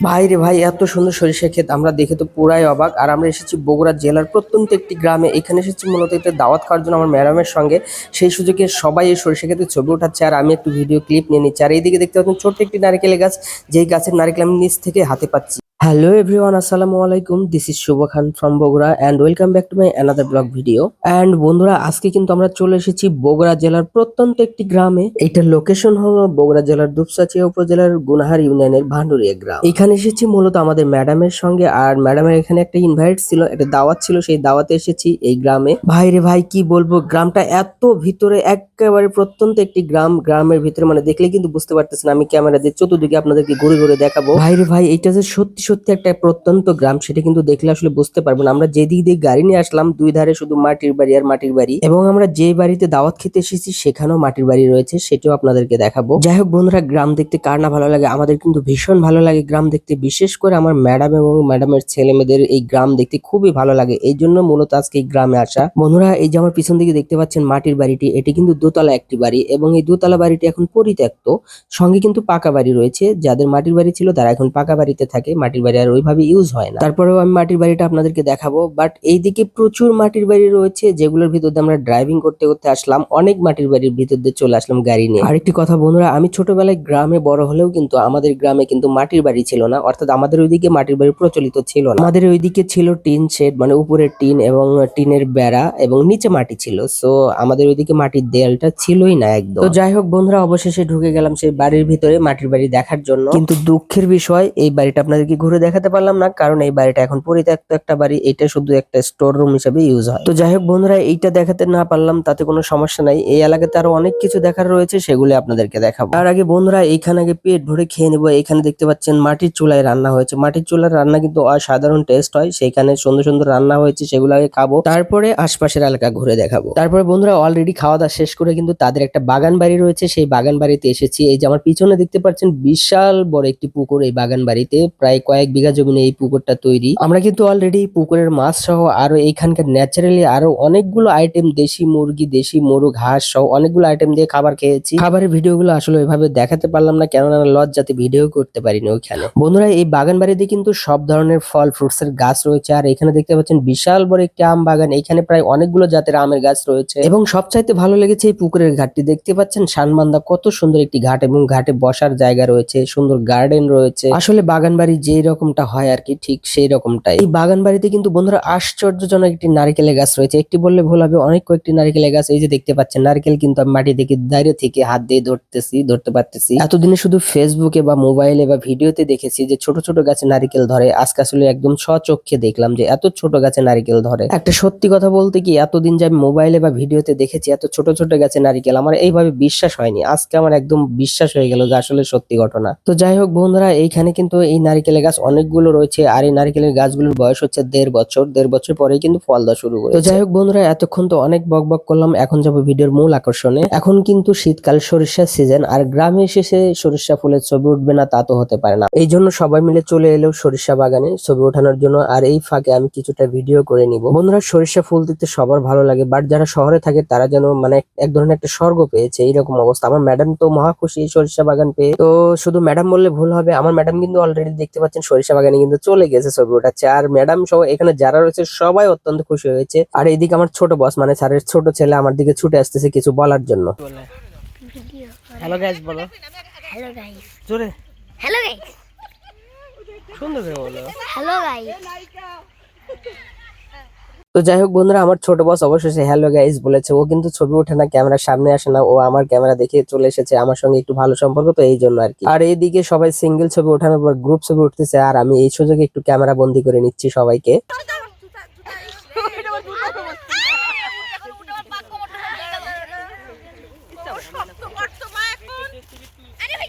ভাই রে ভাই, এত সুন্দর সরিষা ক্ষেত, আমরা দেখে তো পুরাই অবাক। আর আমরা এসেছি বগুড়া জেলার প্রত্যন্ত একটি গ্রামে। এখানে এসেছি মূলত একটা দাওয়াত খাওয়ার জন্য আমার ম্যাডামের সঙ্গে। সেই সুযোগে সবাই এই সরিষা ক্ষেতে ছবি উঠাচ্ছে। আর আমি একটু ভিডিও ক্লিপ নিয়ে নিচ্ছি। আর এইদিকে দেখতে পাচ্ছেন ছোট্ট একটি নারকেল গাছ। যেই গাছের নারকেল আমি নিচ থেকে হাতে পাচ্ছি। হ্যালো এভরিওয়ান আসসালামু আলাইকুম this is Shuvo Khan from Bogura and welcome back to my another blog video and বন্ধুরা, আজকে কিন্তু আমরা চলে এসেছি বগুড়া জেলার প্রত্যন্ত একটি গ্রামে। এটার লোকেশন হলো বগুড়া জেলার দুপসাচিয়া উপজেলার গুনাহার ইউনিয়নের ভান্ডুরিয়া গ্রাম। এখানে এসেছি মূলত আমাদের ম্যাডামের সঙ্গে আর ম্যাডামের এখানে একটা ইনভাইট ছিল, একটা দাওয়াত ছিল, সেই দাওয়াতে এসেছি এই গ্রামে। ভাই রে ভাই, কি বলব, গ্রামটা এত ভিতরে একেবারে প্রত্যন্ত একটি গ্রাম। গ্রামের ভিতরে মানে দেখলে কিন্তু বুঝতে পারতেছেন আমি ক্যামেরা দিয়ে চতুর্দিকে আপনাদেরকে ঘুরে ঘুরে দেখাবো। ভাই রে ভাই এটা যে সত্যি সত্যি একটা প্রত্যন্ত গ্রাম, সেটা কিন্তু দেখলে আসলে বুঝতে পারবেন আমরা যেদিক দিয়ে গাড়ি নিয়ে আসলাম, দুই ধারে শুধু মাটির বাড়ি আর মাটির বাড়ি। এবং আমরা যে বাড়িতে দাওয়াত খেতে এসেছি, সেখানেও মাটির বাড়ি রয়েছে, সেটাও আপনাদেরকে দেখাবো। যাই হোক বন্ধুরা, গ্রাম দেখতে কার না ভালো লাগে? আমাদের কিন্তু ভীষণ ভালো লাগে গ্রাম দেখতে। বিশেষ করে আমার ম্যাডাম এবং ম্যাডামের ছেলে মেয়েদের এই গ্রাম দেখতে খুবই ভালো লাগে। এই জন্য মূলত আজকে এই গ্রামে আসা। বন্ধুরা, এই যে আমার পিছন দিকে দেখতে পাচ্ছেন মাটির বাড়িটি, এটি কিন্তু দোতলা একটি বাড়ি। এবং এই দোতলা বাড়িটি এখন পরিত্যক্ত। সঙ্গে কিন্তু পাকা বাড়ি রয়েছে। যাদের মাটির বাড়ি ছিল, তারা এখন পাকা বাড়িতে থাকে, মাটির বাড়ি আর ওইভাবে ইউজ হয় না। তারপরেও আমি মাটির বাড়িটা আপনাদেরকে দেখাবো বাট এইদিকে প্রচুর মাটির বাড়ি রয়েছে, যেগুলোর ভিতর দিয়ে আমরা ড্রাইভিং করতে করতে আসলাম। অনেক মাটির বাড়ির ভিতর দিয়ে চলে আসলাম গাড়ি নিয়ে। আরেকটি কথা বন্ধুরা, আমি ছোটবেলায় গ্রামে বড় হলেও কিন্তু আমাদের গ্রামে কিন্তু মাটির বাড়ি ছিল না, অর্থাৎ আমাদের ওইদিকে মাটির বাড়ি প্রচলিত ছিল না। আমাদের ওইদিকে ছিল টিন শেড মানে উপরের টিন এবং টিনের বেড়া এবং নিচে মাটি ছিল সো আমাদের ওইদিকে মাটির দেয়ালটা ছিলই না একদম। তো যাই হোক বন্ধুরা, অবশেষে ঢুকে গেলাম সেই বাড়ির ভিতরে মাটির বাড়ি দেখার জন্য। কিন্তু দুঃখের বিষয়, এই বাড়িটা আপনাদেরকে ঘুরে দেখাতে পারলাম না, কারণ এই বাড়িটা এখন পরিত্যক্ত একটা বাড়ি এটা শুধু একটা স্টোর রুম হিসেবে ইউজ হয়। তো যাই হোক বন্ধুরা, এইটা দেখাতে না পারলাম, তাতে কোনো সমস্যা নাই। এই এলাকাতে আরও অনেক কিছু দেখার রয়েছে, সেগুলো আপনাদেরকে দেখাবো। তার আগে বন্ধুরা, এইখানে আগে পেট ভরে খেয়ে নেব। এখানে দেখতে পাচ্ছেন মাটির চুলায় রান্না হয়েছে। মাটির চুলার রান্না কিন্তু অসাধারণ টেস্ট হয়। সেখানে সুন্দর সুন্দর রান্না হয়েছে, সেগুলো আগে খাব। তারপরে আশপাশের এলাকা ঘুরে দেখাবো। তারপরে বন্ধুরা অলরেডি খাওয়া দাওয়া শেষ করে কিন্তু তাদের একটা বাগান বাড়ি রয়েছে। সেই বাগান বাড়িতে এসেছি। এই যে আমার পিছনে দেখতে পাচ্ছেন বিশাল বড় একটি পুকুর, এই বাগান বাড়িতে প্রায় কয়েক বিঘা জমি নিয়ে এই পুকুরটা তৈরি। আমরা কিন্তু অলরেডি পুকুরের মাছ সহ আরও এইখানকার ন্যাচারালি আরও অনেকগুলো আইটেম দেশি মুরগি, দেশি মোরগ হাঁস সহ অনেকগুলো আইটেম দিয়ে খাবার খেয়েছি। খাবারের ভিডিওগুলো আসলে ওইভাবে দেখাতে পারলাম না, কেননা লজ্জাতে ভিডিও করতে পারিনি ওইখানে। বন্ধুরা, এই বাগান বাড়িতে কিন্তু সব ধরনের ফল ফ্রুটস এর গাছ রয়েছে, আর এখানে দেখতে পাচ্ছেন বিশাল বড় একটি আম বাগান। এখানে প্রায় অনেকগুলো জাতের আমের গাছ রয়েছে। এবং সবচাইতে ভালো লেগেছে এই পুকুরের ঘাটটি। দেখতে পাচ্ছেন শানবান্দা কত সুন্দর একটি ঘাট এবং ঘাটে বসার জায়গা রয়েছে, সুন্দর গার্ডেন রয়েছে। আসলে বাগান বাড়ি যেই রকমটা হয় আর কি, ঠিক সেই রকমটাই এই বাগান বাড়িতে কিন্তু বন্ধুরা আশ্চর্যজনক একটি নারকেলের গাছ রয়েছে। একটি বললে ভুল হবে, অনেক কয়েকটি নারকেলের গাছ, এই যে দেখতে পাচ্ছেন, নারকেল কিন্তু আমি মাটি থেকে, দাঁড়িয়ে থেকে হাত দিয়ে ধরতেছি, ধরতে পারতেছি। এতদিনে শুধু ফেসবুকে বা মোবাইলে বা ভিডিওতে দেখেছি যে ছোট ছোট গাছে নারকেল ধরে। আজকে আসলে একদম স্বচক্ষে দেখলাম যে এত ছোট গাছে নারকেল ধরে। একটা সত্যি কথা বলতে কি, এতদিন যে আমি মোবাইলে বা ভিডিওতে দেখেছি এত ছোট ছোট গাছে নারকেল, আমার এইভাবে বিশ্বাস হয়নি। আজকে আমার একদম বিশ্বাস হয়ে গেল যে আসলে সত্যি ঘটনা। তো যাই হোক বন্ধুরা, এইখানে কিন্তু এই নারকেলের গাছ অনেকগুলো রয়েছে, আর এই নারকেলের গাছগুলোর বয়স হচ্ছে দেড় বছর দেড় বছর পরেই কিন্তু ফল দেওয়া শুরু করে তো যাই হোক বন্ধুরা, এতক্ষণ তো অনেক বক বক করলাম, এখন যাব ভিডিওর মূল আকর্ষণে। এখন কিন্তু শীতকাল সরিষার সিজন আর গ্রামে এসে সরিষা ফুলের ছবি উঠবে না, তা তো হতে পারে না। এই জন্য সবাই মিলে চলে এলো সরিষা বাগানে ছবি ওঠানোর জন্য, আর এই ফাঁকে আমি কিছুটা ভিডিও করে নিব। বন্ধুরা, সরিষা ফুল দেখতে সবার ভালো লাগে বাট যারা শহরে থাকে তারা যেন মানে এক ধরনের একটা স্বর্গ পেয়েছে, এইরকম অবস্থা। আমার ম্যাডাম তো মহা খুশি সরিষা বাগান পেয়ে। তো শুধু ম্যাডাম বললে ভুল হবে, আমার ম্যাডাম কিন্তু অলরেডি দেখতে পাচ্ছেন সরিষা বাগানে কিন্তু চলে গেছে ছবি ওঠাচ্ছে আর ম্যাডাম সহ এখানে যারা রয়েছে সবাই অত্যন্ত খুশি হয়েছে। আর এইদিকে আমার ছোট বস মানে স্যারের ছোট ছেলে আমার দিকে ছুটে আসতেছে কিছু বলার জন্য। হ্যালো গাইস বলো। হ্যালো গাইস জোরে। হ্যালো গাইস সুন্দর করে বলো। হ্যালো গাইস তো যাই হোক বন্ধুরা আমার ছোট বস অবশেষে হ্যালো গাইস বলেছে ও কিন্তু ছবি ওঠে না ক্যামেরার সামনে আসে না ও আমার ক্যামেরা দেখে চলে এসেছে আমার সঙ্গে একটু ভালো সম্পর্ক তো এই জন্য আর কি আর এইদিকে সবাই সিঙ্গেল ছবি ওঠানোর পর গ্রুপ ছবি উঠতেছে আর আমি এই সুযোগে একটু ক্যামেরা বন্দি করে নিচ্ছি সবাইকে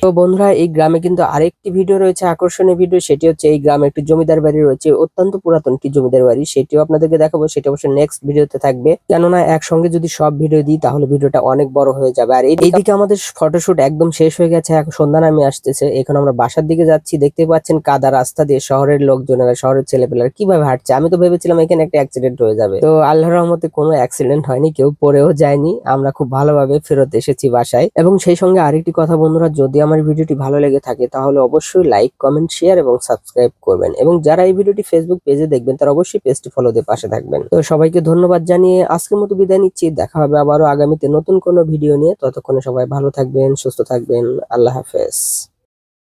তো বন্ধুরা, এই গ্রামে কিন্তু আরেকটি ভিডিও রয়েছে, আকর্ষণীয় ভিডিও। সেটি হচ্ছে এই গ্রামে একটি জমিদার বাড়ি রয়েছে, অত্যন্ত পুরাতন একটি জমিদার বাড়ি। সেটিও আপনাদেরকে দেখাবো, সেটা অবশ্যই নেক্সট ভিডিওতে থাকবে। কেননা, একসঙ্গে যদি সব ভিডিও দিই, তাহলে ভিডিওটা অনেক বড় হয়ে যাবে। আর এই- এইদিকে আমাদের ফটোশুট একদম শেষ হয়ে গেছে, এখন সন্ধ্যা নামে আসতেছে। এখন আমরা বাসার দিকে যাচ্ছি, দেখতে পাচ্ছেন কাদা রাস্তা দিয়ে শহরের লোকজনেরা, শহরের ছেলেপেলেরা কীভাবে হাঁটছে। আমি তো ভেবেছিলাম এখানে একটা অ্যাক্সিডেন্ট হয়ে যাবে। তো আল্লাহর রহমতে কোনো অ্যাক্সিডেন্ট হয়নি, কেউ পড়েও যায়নি। আমরা খুব ভালোভাবে ফেরত এসেছি বাসায়। এবং সেই সঙ্গে আরেকটি কথা বন্ধুরা, যদি আমার আমার ভিডিওটি ভালো লেগে থাকে, তাহলে অবশ্যই লাইক কমেন্ট শেয়ার এবং সাবস্ক্রাইব করবেন। এবং যারা এই ভিডিওটি ফেসবুক পেজে দেখবেন, তারা অবশ্যই পেজটি ফলো দিয়ে পাশে থাকবেন। তো সবাইকে ধন্যবাদ জানিয়ে আজকের মতো বিদায় নিচ্ছি। দেখা হবে আবারও আগামীতে নতুন কোনো ভিডিও নিয়ে। ততক্ষণে সবাই ভালো থাকবেন, সুস্থ থাকবেন। আল্লাহ হাফেজ।